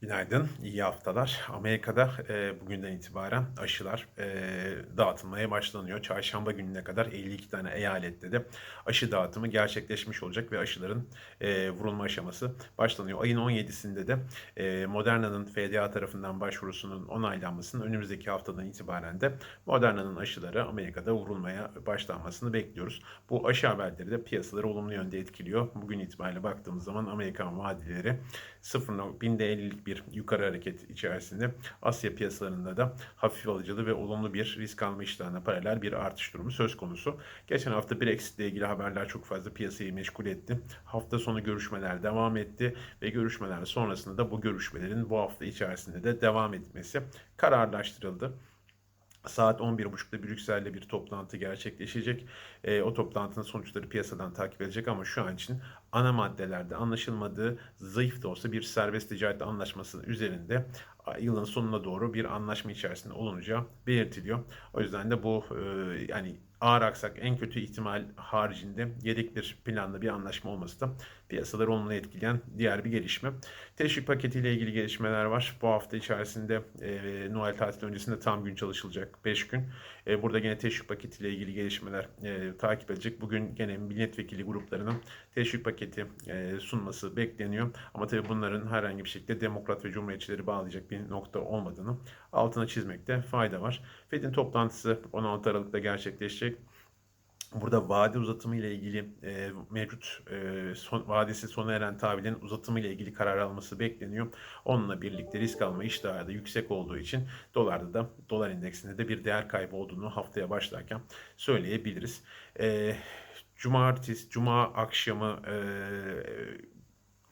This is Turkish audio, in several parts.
Günaydın, iyi haftalar. Amerika'da e, bugünden itibaren aşılar e, dağıtılmaya başlanıyor. Çarşamba gününe kadar 52 tane eyalette de aşı dağıtımı gerçekleşmiş olacak ve aşıların e, vurulma aşaması başlanıyor. Ayın 17'sinde de e, Moderna'nın FDA tarafından başvurusunun onaylanmasının önümüzdeki haftadan itibaren de Moderna'nın aşıları Amerika'da vurulmaya başlanmasını bekliyoruz. Bu aşı haberleri de piyasaları olumlu yönde etkiliyor. Bugün itibariyle baktığımız zaman Amerikan vadileri 0.50'lik bir yukarı hareket içerisinde Asya piyasalarında da hafif alıcılı ve olumlu bir risk alma iştahına paralel bir artış durumu söz konusu. Geçen hafta Brexit ile ilgili haberler çok fazla piyasayı meşgul etti. Hafta sonu görüşmeler devam etti ve görüşmeler sonrasında da bu görüşmelerin bu hafta içerisinde de devam etmesi kararlaştırıldı. Saat 11.30'da Brüksel'de bir toplantı gerçekleşecek. E, o toplantının sonuçları piyasadan takip edecek ama şu an için ana maddelerde anlaşılmadığı zayıf da olsa bir serbest ticaret anlaşmasının üzerinde yılın sonuna doğru bir anlaşma içerisinde olunacağı belirtiliyor. O yüzden de bu e, yani ağır aksak en kötü ihtimal haricinde yedek bir planlı bir anlaşma olması da piyasaları olumlu etkileyen diğer bir gelişme. Teşvik paketiyle ilgili gelişmeler var. Bu hafta içerisinde e, Noel tatili öncesinde tam gün çalışılacak 5 gün. E, burada gene teşvik paketiyle ilgili gelişmeler e, takip edecek. Bugün gene milletvekili gruplarının teşvik paketi e, sunması bekleniyor. Ama tabii bunların herhangi bir şekilde demokrat ve cumhuriyetçileri bağlayacak bir nokta olmadığını altına çizmekte fayda var. Fed'in toplantısı 16 Aralık'ta gerçekleşecek. Burada vade uzatımı ile ilgili e, mevcut e, son, vadesi sona eren tahvillerin uzatımı ile ilgili karar alması bekleniyor. Onunla birlikte risk alma iştahı da yüksek olduğu için dolarda da dolar endeksinde de bir değer kaybı olduğunu haftaya başlarken söyleyebiliriz. E, Cumartesi, Cuma akşamı e,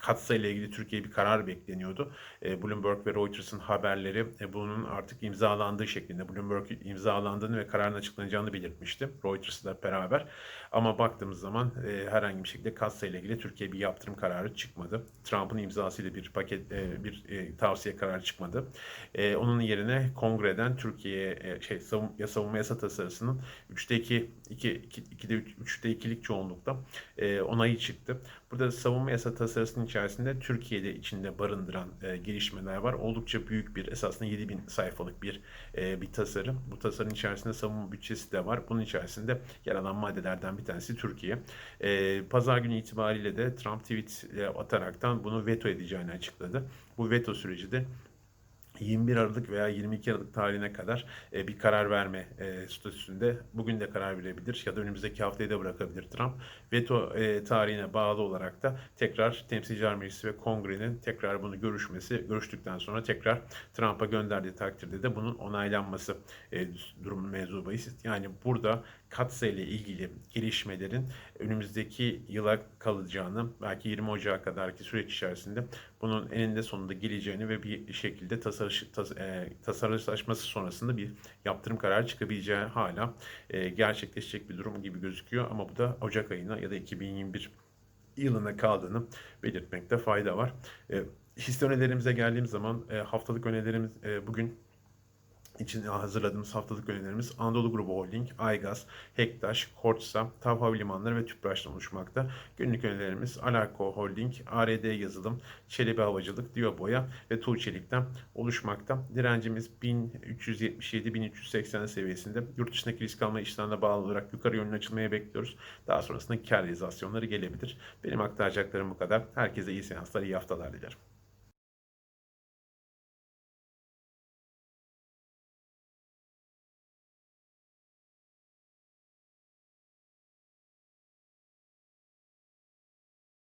Katsa ile ilgili Türkiye bir karar bekleniyordu. E, Bloomberg ve Reuters'ın haberleri e, bunun artık imzalandığı şeklinde Bloomberg imzalandığını ve kararın açıklanacağını belirtmişti. Reuters'la beraber. Ama baktığımız zaman e, herhangi bir şekilde Katsa ile ilgili Türkiye bir yaptırım kararı çıkmadı. Trump'ın imzasıyla bir paket bir tavsiye kararı çıkmadı. onun yerine kongreden Türkiye şey savun, savunma yasa tasarısının 3'te 2 2 2'de 3'te 2'lik çoğunlukta onayı çıktı. Burada savunma yasa tasarısının içerisinde Türkiye'de içinde barındıran e, gelişmeler var. Oldukça büyük bir esasında 7000 sayfalık bir e, bir tasarım. Bu tasarının içerisinde savunma bütçesi de var. Bunun içerisinde yer alan maddelerden bir tanesi Türkiye. E, Pazar günü itibariyle de Trump tweet e, ataraktan bunu veto edeceğini açıkladı. Bu veto süreci de 21 Aralık veya 22 Aralık tarihine kadar e, bir karar verme e, statüsünde bugün de karar verebilir ya da önümüzdeki haftayı da bırakabilir Trump. Veto e, tarihine bağlı olarak da tekrar Temsilciler Meclisi ve Kongre'nin tekrar bunu görüşmesi, görüştükten sonra tekrar Trump'a gönderdiği takdirde de bunun onaylanması e, durumu mevzu. Yani burada Katsa ile ilgili gelişmelerin önümüzdeki yıla kalacağını, belki 20 Ocağı kadarki süreç içerisinde bunun eninde sonunda geleceğini ve bir şekilde tasarış, e, tasarışlaşması sonrasında bir yaptırım kararı çıkabileceği hala e, gerçekleşecek bir durum gibi gözüküyor. Ama bu da Ocak ayına ya da 2021 yılına kaldığını belirtmekte fayda var. E, hisse önerilerimize geldiğim zaman haftalık önerilerimiz bugün için hazırladığımız haftalık önerilerimiz Anadolu Grubu Holding, Aygaz, Hektaş, Kortsa, TAV Havalimanları ve Tüpraş'tan oluşmakta. Günlük önerilerimiz Alarko Holding, ARD Yazılım, Çelebi Havacılık, Diyoboya ve Tuğçelik'ten oluşmakta. Direncimiz 1377-1380 seviyesinde. Yurt dışındaki risk alma işlemine bağlı olarak yukarı yönlü açılmaya bekliyoruz. Daha sonrasında kar realizasyonları gelebilir. Benim aktaracaklarım bu kadar. Herkese iyi seanslar, iyi haftalar dilerim.